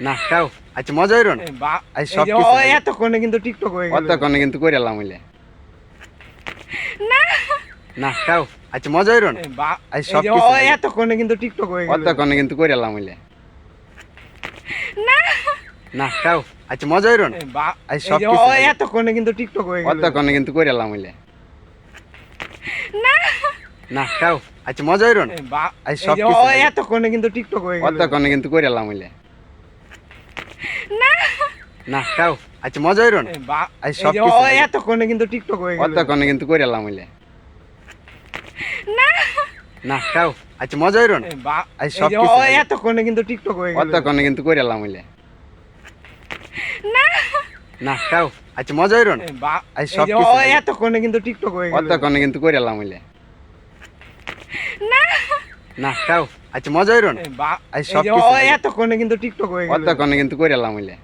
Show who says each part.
Speaker 1: না। খাও। আচ্ছা মজা না? সব কিছু
Speaker 2: এতক্ষণে কিন্তু টিকটক হয়ে গেল।
Speaker 1: কিন্তু করে এলাম হইলে। না। খাও। আচ্ছা মজা না?
Speaker 2: বা
Speaker 1: আই সব কিছু
Speaker 2: এতক্ষণে কিন্তু টিকটক হয়ে গেল।
Speaker 1: অতক্ষণে কিন্তু করে এলাম হইলে। না। খাও। আচ্ছা মজা হইল না?
Speaker 2: বা
Speaker 1: আই
Speaker 2: এই
Speaker 1: সব কিছু
Speaker 2: এতক্ষণে কিন্তু টিকটক হয়ে গেল।
Speaker 1: অতক্ষণে কিন্তু করে এলাম হইলে। না খাও। আচ্ছা মজা হইল না?
Speaker 2: বা
Speaker 1: আই
Speaker 2: এই
Speaker 1: সব কিছু
Speaker 2: এতক্ষণে কিন্তু টিকটক হয়ে গেল।
Speaker 1: অতক্ষণে কিন্তু করে এলাম হইলে। না। খাও। আচ্ছা মজা না? সব কিছু
Speaker 2: এতক্ষণে কিন্তু টিকটক হয়ে গেল।
Speaker 1: অতক্ষণে কিন্তু করে এলাম হইলে। না। খাও। আচ্ছা মজা হইল না?
Speaker 2: বা
Speaker 1: সব কিছু
Speaker 2: এতক্ষণে কিন্তু টিকটক হয়ে গেল।
Speaker 1: কিন্তু হইলে। না। খাও। আচ্ছা মজা না? সব কিছু
Speaker 2: এতক্ষণে কিন্তু টিকটক হয়ে গেল।
Speaker 1: কিন্তু করে এলাম হইলে। না। খাও। আচ্ছা মজা হইরো না? হয়ে-
Speaker 2: এতক্ষণে কিন্তু টিকটক হয়ে গেল।
Speaker 1: অতক্ষণে কিন্তু করে এলাম হইলে।